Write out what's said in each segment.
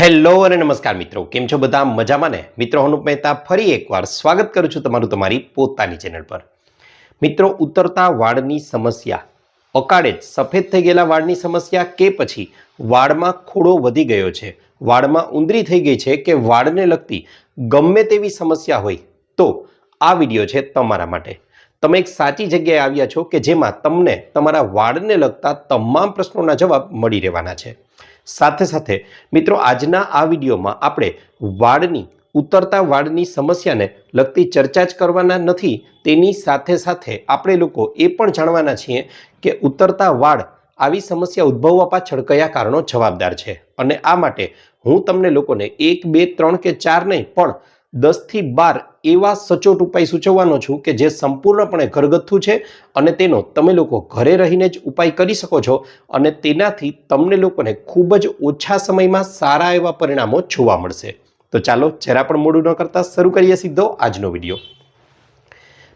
Hello અને નમસ્કાર મિત્રો. કેમ છો બધા? મજામાં ને? મિત્રો અનુપ મહેતા ફરી એકવાર સ્વાગત કરું છું તમારું તમારી પોતાની ચેનલ પર. મિત્રો, ઉતરતા વાળની સમસ્યા. અકાળે જ સફેદ થઈ ગયેલા વાળની સમસ્યા કે પછી વાળમાં ખોડો વધી ગયો છે. વાળમાં ઉંદરી થઈ ગઈ છે કે વાળને લગતી ગમે તેવી સમસ્યા હોય તો આ વીડિયો છે તમારા માટે. તમે એક સાચી જગ્યાએ આવ્યા છો કે જેમાં તમને તમારા વાળને લગતા તમામ પ્રશ્નોના જવાબ મળી રહેવાના છે. સાથે સાથે મિત્રો આજના આ વિડીયોમાં આપણે વાળની, ઉતરતા વાળની સમસ્યાને લગતી ચર્ચા જ કરવાના નથી. તેની સાથે સાથે આપણે લોકો એ પણ જાણવાના છીએ કે ઉતરતા વાળ આવી સમસ્યા ઉદ્ભવવા પાછળ કયા કારણો જવાબદાર છે. અને આ માટે હું તમને લોકોને એક, બે, ત્રણ કે ચાર નહીં, પણ દસથી બાર એવા સચોટ ઉપાય સૂચવવાનો છું કે જે સંપૂર્ણપણે ઘરગથ્થુ છે અને તેનો તમે લોકો ઘરે રહીને જ ઉપાય કરી શકો છો અને તેનાથી તમને લોકોને ખૂબ જ ઓછા સમયમાં સારા એવા પરિણામો જોવા મળશે. તો ચાલો જરા પણ મોડું ન કરતા શરૂ કરીએ સીધો આજનો વીડિયો.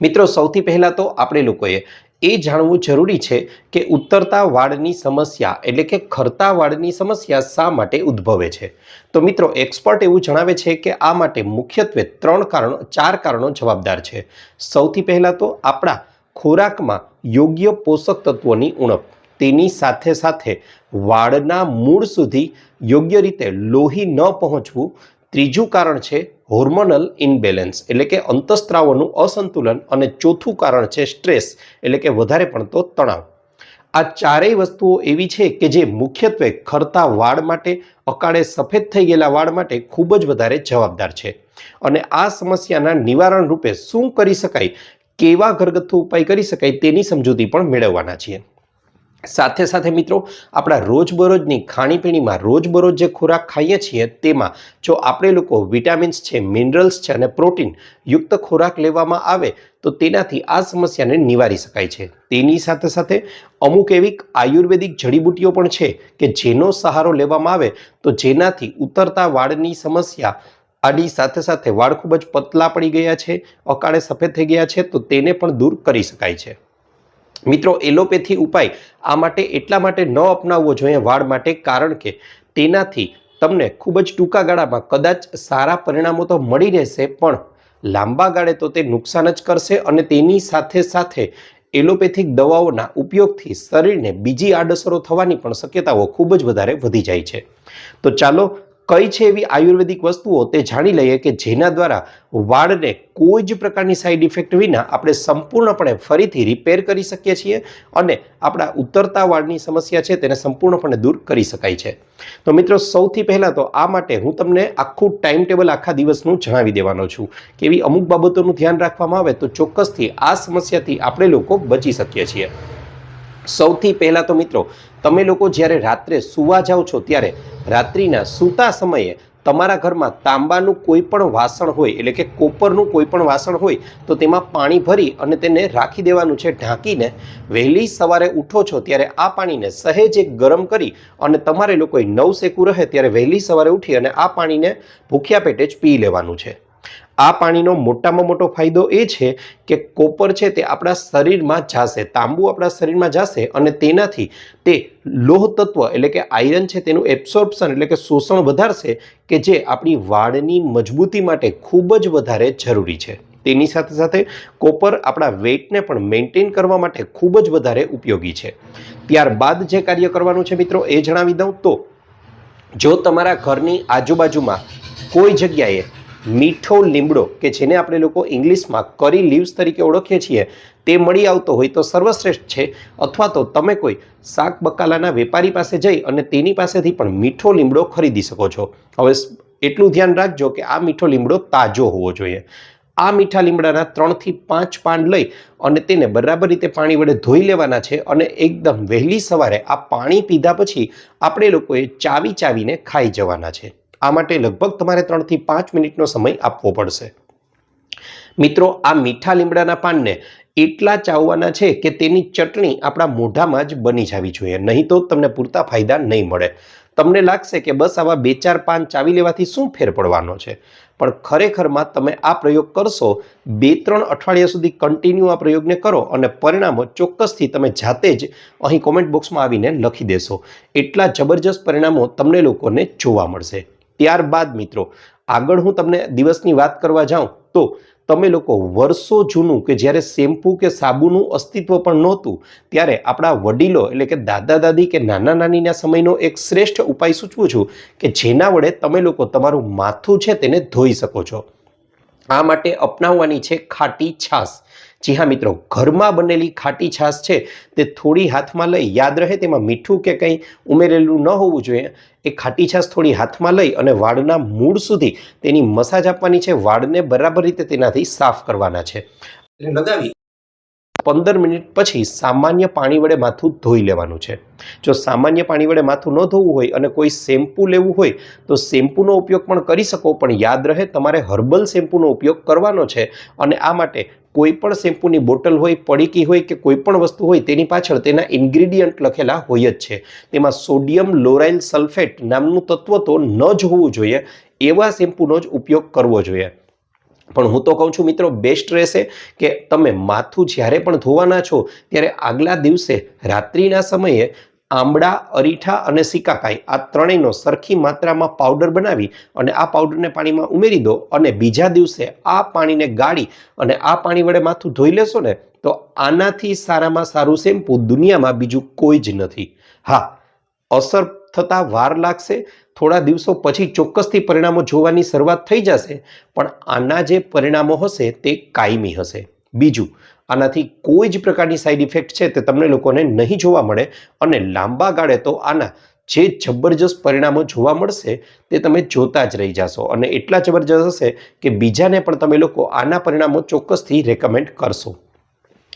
મિત્રો, સૌથી પહેલાં તો આપણે લોકોએ એ જાણવું જરૂરી છે કે ઉતરતા વાળની સમસ્યા એટલે કે ખરતા વાળની સમસ્યા શા માટે ઉદ્ભવે છે? તો મિત્રો, એક્સપર્ટ એવું જણાવે છે કે આ માટે મુખ્યત્વે ત્રણ કારણો, ચાર કારણો જવાબદાર છે. સૌથી પહેલાં તો આપણા ખોરાકમાં યોગ્ય પોષક તત્વોની ઉણપ. તેની સાથે સાથે વાળના મૂળ સુધી યોગ્ય રીતે લોહી ન પહોંચવું. ત્રીજું કારણ છે હોર્મોનલ ઇનબેલેન્સ એટલે કે અંતસ્ત્રાવોનું અસંતુલન અને ચોથું કારણ છે સ્ટ્રેસ એટલે કે વધારે પડતો તણાવ. આ ચારેય વસ્તુઓ એવી છે કે જે મુખ્યત્વે ખરતા વાળ માટે, અકાળે સફેદ થઈ ગયેલા વાળ માટે ખૂબ જ વધારે જવાબદાર છે. અને આ સમસ્યાના નિવારણ રૂપે શું કરી શકાય, કેવા ઘરગથ્થુ ઉપાય કરી શકાય તેની સમજૂતી પણ મેળવવાના છીએ. સાથે સાથે મિત્રો, આપણા રોજબરોજની ખાણીપીણીમાં રોજબરોજ જે ખોરાક ખાઈએ છીએ, તેમાં જો આપણે લોકો વિટામિન્સ છે, મિનરલ્સ છે અને પ્રોટીન યુક્ત ખોરાક લેવામાં આવે, તો તેનાથી આ સમસ્યાને નિવારી શકાય છે. તેની સાથે સાથે અમુક એવી આયુર્વેદિક જડીબુટીઓ પણ છે કે જેનો સહારો લેવામાં આવે, તો જેનાથી ઉતરતા વાળની સમસ્યા આડી સાથે સાથે વાળ ખૂબ જ પતલા પડી ગયા છે, અકાળે સફેદ થઈ ગયા છે, તો તેને પણ દૂર કરી શકાય છે. મિત્રો, એલોપેથી ઉપાય આ માટે એટલા માટે ન અપનાવવો જોઈએ વાળ માટે, કારણ કે તેનાથી તમને ખૂબ જ ટૂંકા ગાળામાં કદાચ સારા પરિણામો તો મળી રહેશે, પણ લાંબા ગાળે તો તે નુકસાન જ કરશે અને તેની સાથે સાથે એલોપેથિક દવાઓના ઉપયોગથી શરીરને બીજી આડઅસરો થવાની પણ શક્યતાઓ ખૂબ જ વધારે વધી જાય છે. તો ચાલો કઈ છે એવી આયુર્વેદિક વસ્તુઓ તે જાણી લઈએ કે જેના દ્વારા વાળને કોઈ જ પ્રકારની સાઈડ ઇફેક્ટ વિના આપણે સંપૂર્ણપણે ફરીથી રિપેર કરી શકીએ છીએ અને આપણા ઉતરતા વાળની સમસ્યા છે તેને સંપૂર્ણપણે દૂર કરી શકાય છે. તો મિત્રો, સૌથી પહેલાં તો આ માટે હું તમને આખું ટાઈમ ટેબલ આખા દિવસનું જણાવી દેવાનો છું કે એવી અમુક બાબતોનું ધ્યાન રાખવામાં આવે તો ચોક્કસથી આ સમસ્યાથી આપણે લોકો બચી શકીએ છીએ. સૌથી પહેલાં તો મિત્રો, તમે લોકો જ્યારે રાત્રે સૂવા જાઓ છો ત્યારે રાત્રિના સૂતા સમયે તમારા ઘરમાં તાંબાનું કોઈ પણ વાસણ હોય, એટલે કે કોપરનું કોઈ પણ વાસણ હોય, તો તેમાં પાણી ભરી અને તેને રાખી દેવાનું છે, ઢાંકીને વહેલી સવારે ઉઠો છો ત્યારે આ પાણીને સહેજ એક ગરમ કરી અને તમારે લોકોએ નવ શેકું રહે ત્યારે વહેલી સવારે ઉઠી અને આ પાણીને ભૂખ્યા પેટે જ પી લેવાનું છે. આ પાણીનો મોટામાં મોટો ફાયદો એ છે કે કોપર છે તે આપણા શરીરમાં જાશે, તાંબુ આપણા શરીરમાં જાશે અને તેનાથી તે લોહ તત્વ એટલે કે આયરન છે તેનું એબ્સોર્પ્શન એટલે કે શોષણ વધારશે કે જે આપણી વાળની મજબૂતી માટે ખૂબ જ વધારે જરૂરી છે. તેની સાથે સાથે કોપર આપણા વેઇટને પણ મેન્ટેન કરવા માટે ખૂબ જ વધારે ઉપયોગી છે. ત્યારબાદ જે કાર્ય કરવાનું છે મિત્રો એ જણાવી દઉં તો, જો તમારા ઘરની આજુબાજુમાં કોઈ જગ્યાએ મીઠો લીમડો, કે જેને આપણે લોકો ઇંગ્લિશમાં કરી લીવ્સ તરીકે ઓળખીએ છીએ, તે મળી આવતો હોય તો સર્વશ્રેષ્ઠ છે. અથવા તો તમે કોઈ શાક બકાલાના વેપારી પાસે જઈ અને તેની પાસેથી પણ મીઠો લીમડો ખરીદી શકો છો. હવે એટલું ધ્યાન રાખજો કે આ મીઠો લીમડો તાજો હોવો જોઈએ. આ મીઠા લીમડાના ત્રણથી પાંચ પાન લઈ અને તેને બરાબર રીતે પાણી વડે ધોઈ લેવાના છે અને એકદમ વહેલી સવારે આ પાણી પીધા પછી આપણે લોકોએ ચાવી ચાવીને ખાઈ જવાના છે. આ માટે લગભગ તમારે ત્રણથી પાંચ મિનિટનો સમય આપવો પડશે. મિત્રો, આ મીઠા લીમડાના પાનને એટલા ચાવવાના છે કે તેની ચટણી આપણા મોઢામાં જ બની જવી જોઈએ. નહીં તો તમને પૂરતા ફાયદા નહીં મળે. તમને લાગશે કે બસ આવા બે ચાર પાન ચાવી લેવાથી શું ફેર પડવાનો છે? પણ ખરેખરમાં તમે આ પ્રયોગ કરશો, બે ત્રણ અઠવાડિયા સુધી કન્ટિન્યુ આ પ્રયોગને કરો અને પરિણામો ચોક્કસથી તમે જાતે જ અહીં કોમેન્ટ બોક્સમાં આવીને લખી દેશો. એટલા જબરજસ્ત પરિણામો તમને લોકોને જોવા મળશે. ત્યારબાદ મિત્રો, આગળ હું તમને દિવસની વાત કરવા જાઉં તો તમે લોકો વર્ષો જૂનું કે જ્યારે શેમ્પૂ કે સાબુનું અસ્તિત્વ પણ નહોતું, ત્યારે આપણા વડીલો એટલે કે દાદા દાદી કે નાના નાનીના સમયનો એક શ્રેષ્ઠ ઉપાય સૂચવું છું કે જેના વડે તમે લોકો તમારું માથું છે તેને ધોઈ શકો છો. આ માટે અપનાવવાની છે ખાટી છાશ. જી હા મિત્રો ઘરમાં બનેલી ખાટી છાશ છે તે થોડી હાથમાં લઈ યાદ રહે તેમાં મીઠું કે કંઈ ઉમેરેલું ન હોવું જોઈએ એ ખાટી છાશ થોડી હાથમાં લઈ અને વાળના મૂળ સુધી તેની મસાજ આપવાની છે વાળને બરાબર રીતે તેનાથી સાફ કરવાના છે. લગાવી. પંદર મિનિટ પછી સામાન્ય પાણી વડે માથું ધોઈ લેવાનું છે. જો સામાન્ય પાણી વડે માથું ન ધોવું હોય અને કોઈ શેમ્પૂ લેવું હોય તો શેમ્પૂનો ઉપયોગ પણ કરી શકો પણ યાદ રહે તમારે હર્બલ શેમ્પૂનો ઉપયોગ કરવાનો છે અને આ માટે કોઈ પણ શેમ્પૂની બોટલ હોય, પડીકી હોય કે કોઈ પણ વસ્તુ હોય, તેની પાછળ તેના ઇન્ગ્રીડિયન્ટ લખેલા હોય જ છે. તેમાં સોડિયમ લોરાઇલ સલ્ફેટ નામનું તત્વ તો ન જ હોવું જોઈએ, એવા શેમ્પૂનો જ ઉપયોગ કરવો જોઈએ. પણ હું તો કહું છું મિત્રો, બેસ્ટ રહેશે કે તમે માથું જ્યારે પણ ધોવાના છો, ત્યારે આગલા દિવસે રાત્રિના સમયે આંબળા, અરીઠા અને સિકાકાઈ આ ત્રણેયનો સરખી માત્રામાં પાવડર બનાવી અને આ પાવડરને પાણીમાં ઉમેરી દો અને બીજા દિવસે આ પાણીને ગાળી અને આ પાણી વડે માથું ધોઈ લેશો ને તો આનાથી સારામાં સારું શેમ્પૂ દુનિયામાં બીજું કોઈ જ નથી. હા, અસર થતાં વાર લાગશે, થોડા દિવસો પછી ચોક્કસથી પરિણામો જોવાની શરૂઆત થઈ જશે, પણ આના જે પરિણામો હશે તે કાયમી હશે. બીજું આનાથી કોઈ જ પ્રકારની સાઈડ ઇફેક્ટ છે તે તમને લોકોને નહીં જોવા મળે અને લાંબા ગાળે તો આના જે જબરજસ્ત પરિણામો જોવા મળશે તે તમે જોતા જ રહી જશો. અને એટલા જબરજસ્ત હશે કે બીજાને પણ તમે લોકો આના પરિણામો ચોક્કસથી રેકમેન્ડ કરશો.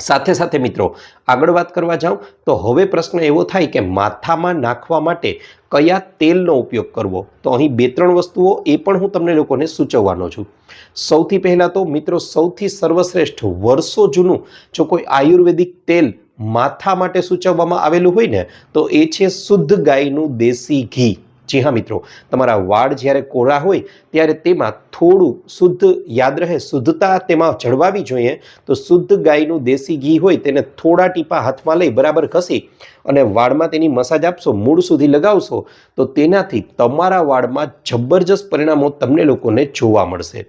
સાથે સાથે મિત્રો, આગળ વાત કરવા જાઉં, તો હવે પ્રશ્ન એવો થાય કે માથામાં નાખવા માટે કયા તેલનો ઉપયોગ કરવો? તો અહીં બે ત્રણ વસ્તુઓ એ પણ હું તમને લોકોને સૂચવવાનો છું. સૌથી પહેલાં તો મિત્રો, સૌથી સર્વશ્રેષ્ઠ વર્ષો જૂનું જો કોઈ આયુર્વેદિક તેલ માથા માટે સૂચવવામાં આવેલું હોય ને, તો એ છે શુદ્ધ ગાયનું દેશી ઘી. જી હા, મિત્રો. તમારા વાળ જ્યારે કોરા હોય, ત્યારે તેમાં થોડું શુદ્ધ યાદ રહે. શુદ્ધતા તેમાં જળવાવી જોઈએ. તો શુદ્ધ ગાયનું દેશી ઘી હોય, તેને થોડા ટીપા હાથમાં લઈ બરાબર ઘસી અને વાળમાં તેની મસાજ આપશો, મૂળ સુધી લગાવશો, તો તેનાથી તમારા વાળમાં જબરજસ્ત પરિણામો તમને લોકોને જોવા મળશે.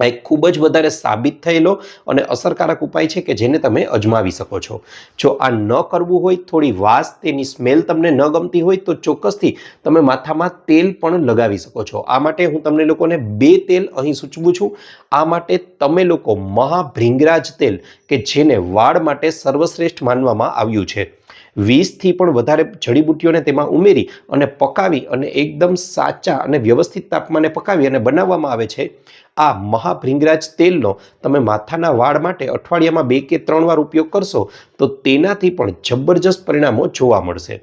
આ એક ખૂબ જ વધારે સાબિત થયેલો અને અસરકારક ઉપાય છે કે જેને તમે અજમાવી શકો છો. જો આ ન કરવું હોય, થોડી વાસ, તેની સ્મેલ તમને ન ગમતી હોય, તો ચોક્કસથી તમે માથામાં તેલ પણ લગાવી શકો છો. આ માટે હું તમને લોકોને બે તેલ અહીં સૂચવું છું. આ માટે તમે લોકો મહાભ્રિંગરાજ તેલ, કે જેને વાળ માટે સર્વશ્રેષ્ઠ માનવામાં આવ્યું છે. વીસથી પણ વધારે જડીબુટ્ટીઓને તેમાં ઉમેરી અને પકાવી અને એકદમ સાચા અને વ્યવસ્થિત તાપમાને પકાવી અને બનાવવામાં આવે છે. આ મહાભૃંગરાજ તેલનો તમે માથાના વાળ માટે અઠવાડિયામાં બે કે ત્રણ વાર ઉપયોગ કરશો તો તેનાથી પણ જબરજસ્ત પરિણામો જોવા મળશે.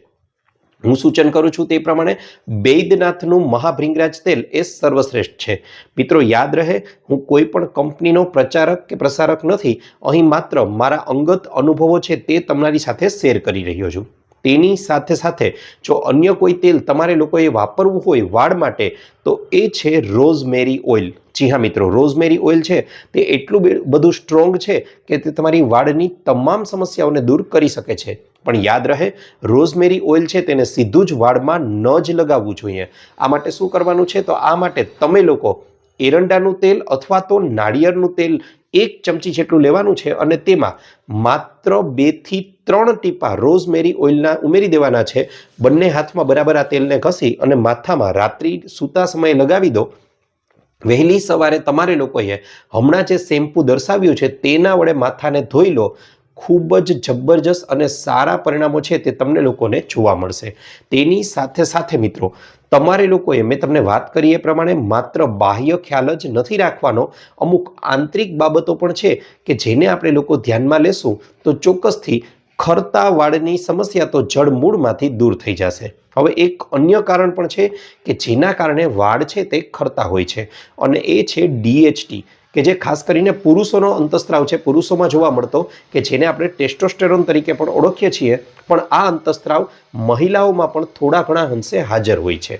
હું સૂચન કરું છું તે પ્રમાણે બૈદ્યનાથનું મહાભ્રિંગરાજ તેલ એ સર્વશ્રેષ્ઠ છે. મિત્રો, યાદ રહે, હું કોઈ પણ કંપનીનો પ્રચારક કે પ્રસારક નથી, અહીં માત્ર મારા અંગત અનુભવો છે તે તમારી સાથે શેર કરી રહ્યો છું. તેની સાથે સાથે જો અન્ય કોઈ તેલ તમારે લોકોએ વાપરવું હોય વાળ માટે, તો એ છે રોઝમેરી ઓઇલ. જી હા મિત્રો, રોઝમેરી ઓઇલ છે, તે એટલું બધું સ્ટ્રોંગ છે કે તે તમારી વાળની તમામ સમસ્યાઓને દૂર કરી શકે છે. પણ યાદ રહે, રોઝમેરી ઓઇલ છે તેને સીધું જ વાળમાં ન જ લગાવવું જોઈએ. આ માટે શું કરવાનું છે? તો આ માટે તમે લોકો એરંડાનું તેલ અથવા તો નાળિયેરનું તેલ એક ચમચી જેટલું લેવાનું છે અને તેમાં માત્ર બેથી ત્રણ ટીપા રોઝમેરી ઓઇલના ઉમેરી દેવાના છે. બંને હાથમાં બરાબર આ તેલને ઘસી અને માથામાં રાત્રિ સૂતા સમયે લગાવી દો. વહેલી સવારે તમારે લોકોએ હમણાં જે શેમ્પૂ દર્શાવ્યું છે તેના વડે માથાને ધોઈ લો. ખૂબ જ જબરજસ્ત અને સારા પરિણામો છે તે તમને લોકોને જોવા મળશે. તેની સાથે સાથે મિત્રો, તમારે લોકોએ, મેં તમને વાત કરી એ પ્રમાણે માત્ર બાહ્ય ખ્યાલ જ નથી રાખવાનો, અમુક આંતરિક બાબતો પણ છે કે જેને આપણે લોકો ધ્યાનમાં લેશું તો ચોક્કસથી ખરતા વાળની સમસ્યા તો જળમૂળમાંથી દૂર થઈ જશે. હવે એક અન્ય કારણ પણ છે કે જેના કારણે વાળ છે તે ખરતા હોય છે અને એ છે ડીએચટી કે જે ખાસ કરીને પુરુષોનો અંતસ્ત્રાવ છે, પુરુષોમાં જોવા મળતો કે જેને આપણે ટેસ્ટોસ્ટેરોન તરીકે પણ ઓળખીએ છીએ, પણ આ અંતસ્ત્રાવ મહિલાઓમાં પણ થોડા ઘણા અંશે હાજર હોય છે.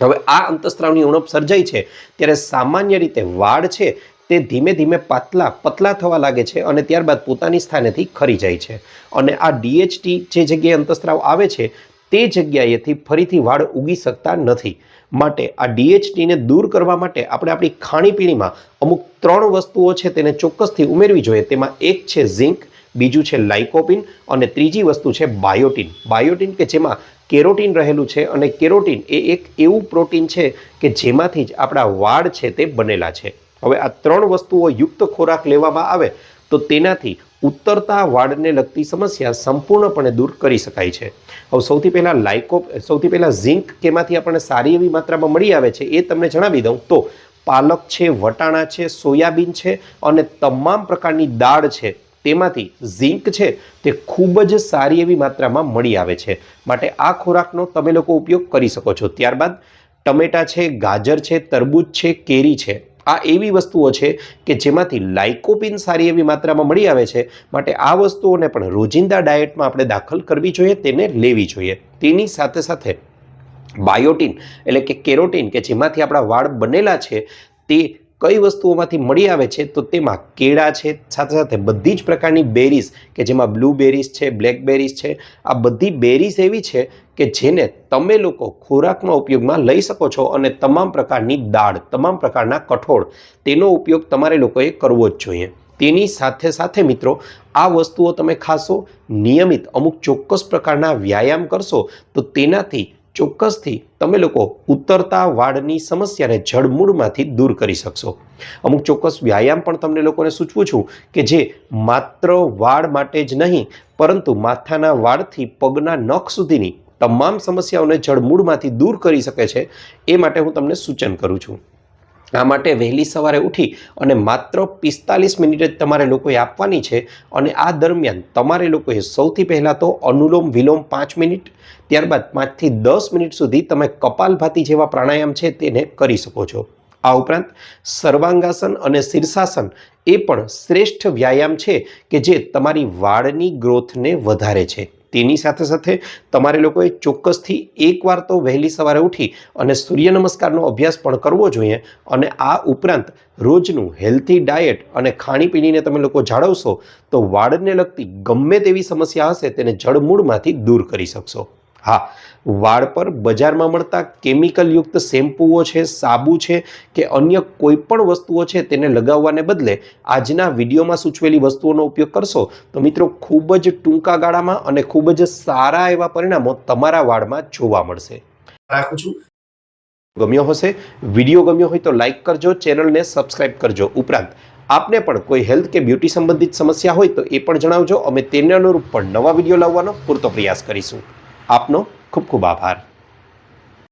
હવે આ અંતસ્ત્રાવની ઉણપ સર્જાઈ છે, ત્યારે સામાન્ય રીતે વાળ છે, તે ધીમે ધીમે પાતલા, પતલા થવા લાગે છે અને ત્યારબાદ પોતાની સ્થાનેથી ખરી જાય છે. અને આ ડીએચટી જે જગ્યાએ અંતસ્ત્રાવ આવે છે, તે જગ્યાએથી ફરીથી વાળ ઉગી શકતા નથી. માટે આ ડીએચટીને દૂર કરવા માટે આપણે આપણી ખાણીપીણીમાં અમુક ત્રણ વસ્તુઓ છે તેને ચોક્કસથી ઉમેરવી જોઈએ. તેમાં એક છે ઝીંક, બીજું છે લાઇકોપિન અને ત્રીજી વસ્તુ છે બાયોટિન. બાયોટિન કે જેમાં કેરોટીન રહેલું છે અને કેરોટીન એ એક એવું પ્રોટીન છે કે જેમાંથી જ આપણા વાળ છે તે બનેલા છે. હવે આ ત્રણ વસ્તુઓ યુક્ત ખોરાક લેવામાં આવે તો તેનાથી ઉત્તરતા વાળને લગતી સમસ્યા સંપૂર્ણપણે દૂર કરી શકાય છે. હવે સૌથી પહેલાં લાઇકો સૌથી પહેલાં ઝીંક કેમાંથી આપણને સારી એવી માત્રામાં મળી આવે છે એ તમને જણાવી દઉં. તો પાલક છે, વટાણા છે, સોયાબીન છે અને તમામ પ્રકારની દાળ છે તેમાંથી ઝીંક છે તે ખૂબ જ સારી એવી માત્રામાં મળી આવે છે. માટે આ ખોરાકનો તમે લોકો ઉપયોગ કરી શકો છો. ત્યારબાદ ટમેટા છે, ગાજર છે, તરબૂચ છે, કેરી છે. આ એવી વસ્તુઓ છે કે જેમાંથી લાઇકોપિન સારી એવી માત્રામાં મળી આવે છે. માટે આ વસ્તુઓને પણ રોજિંદા ડાયટમાં આપણે દાખલ કરવી જોઈએ, તેને લેવી જોઈએ. તેની સાથે સાથે બાયોટિન એટલે કે કેરોટીન કે જેમાંથી આપણા વાળ બનેલા છે, તે કઈ વસ્તુઓમાંથી મળી આવે છે, તો તેમાં કેળા છે, સાથે સાથે બધી જ પ્રકારની બેરીઝ, કે જેમાં બ્લૂબેરીઝ છે બ્લેકબેરીઝ છે, આ બધી બેરીઝ એવી છે કે જેને તમે લોકો ખોરાકમાં ઉપયોગમાં લઈ શકો છો અને તમામ પ્રકારની દાળ, તમામ પ્રકારના કઠોળ, તેનો ઉપયોગ તમારે લોકોએ કરવો જ જોઈએ. તેની સાથે સાથે મિત્રો, આ વસ્તુઓ તમે ખાશો, નિયમિત અમુક ચોક્કસ પ્રકારના વ્યાયામ કરશો, તો તેનાથી ચોક્કસથી તમે લોકો ઉતરતા વાળની સમસ્યાને જડમૂળમાંથી દૂર કરી શકશો. અમુક ચોક્કસ વ્યાયામ પણ તમને લોકોને સૂચવું છું કે જે માત્ર વાળ માટે જ નહીં, પરંતુ માથાના વાળથી પગના નખ સુધીની તમામ સમસ્યાઓને જડમૂળમાંથી દૂર કરી શકે છે, એ માટે હું તમને સૂચન કરું છું. આ માટે વહેલી સવારે ઉઠી અને માત્ર પિસ્તાલીસ મિનિટ જ તમારે લોકોએ આપવાની છે અને આ દરમિયાન તમારે લોકોએ સૌથી પહેલાં તો અનુલોમ વિલોમ પાંચ મિનિટ, ત્યારબાદ પાંચથી દસ મિનિટ સુધી તમે કપાલભાતી જેવા પ્રાણાયામ છે તેને કરી શકો છો. આ ઉપરાંત સર્વાંગાસન અને શીર્ષાસન એ પણ શ્રેષ્ઠ વ્યાયામ છે કે જે તમારી વાળની ગ્રોથને વધારે છે. તેની સાથે સાથે તમારે લોકોએ ચોક્કસથી એકવાર તો વહેલી સવારે ઉઠી અને સૂર્ય નમસ્કારનો અભ્યાસ પણ કરવો જોઈએ અને આ ઉપરાંત રોજનું હેલ્ધી ડાયટ અને ખાણીપીણીને તમે લોકો જાળવશો તો વાળને લગતી ગમે તેવી સમસ્યા હશે તેને જળમૂળમાંથી દૂર કરી શકશો. હા વાળ પર બજારમાં મળતા કેમિકલયુક્ત શેમ્પૂઓ છે સાબુ છે કે અન્ય કોઈ પણ વસ્તુઓ છે તેને લગાવવાને બદલે આજના વિડીયોમાં સૂચવેલી વસ્તુઓનો ઉપયોગ કરશો. તો મિત્રો ખૂબ જ ટૂંકા ગાળામાં અને ખૂબ જ સારા એવા પરિણામો તમારા વાળમાં જોવા મળશે. રાખું છું. ગમ્યો હશે વીડિયો ગમ્યો હોય તો લાઈક કરજો ચેનલને સબસ્ક્રાઇબ કરજો. ઉપરાંત આપને પણ કોઈ હેલ્થ કે બ્યુટી સંબંધિત સમસ્યા હોય તો એ પણ જણાવજો. અમે તેને અનુરૂપ પણ નવા વીડિયો લાવવાનો પૂરતો પ્રયાસ કરીશું. આપનો ખૂબ ખૂબ આભાર.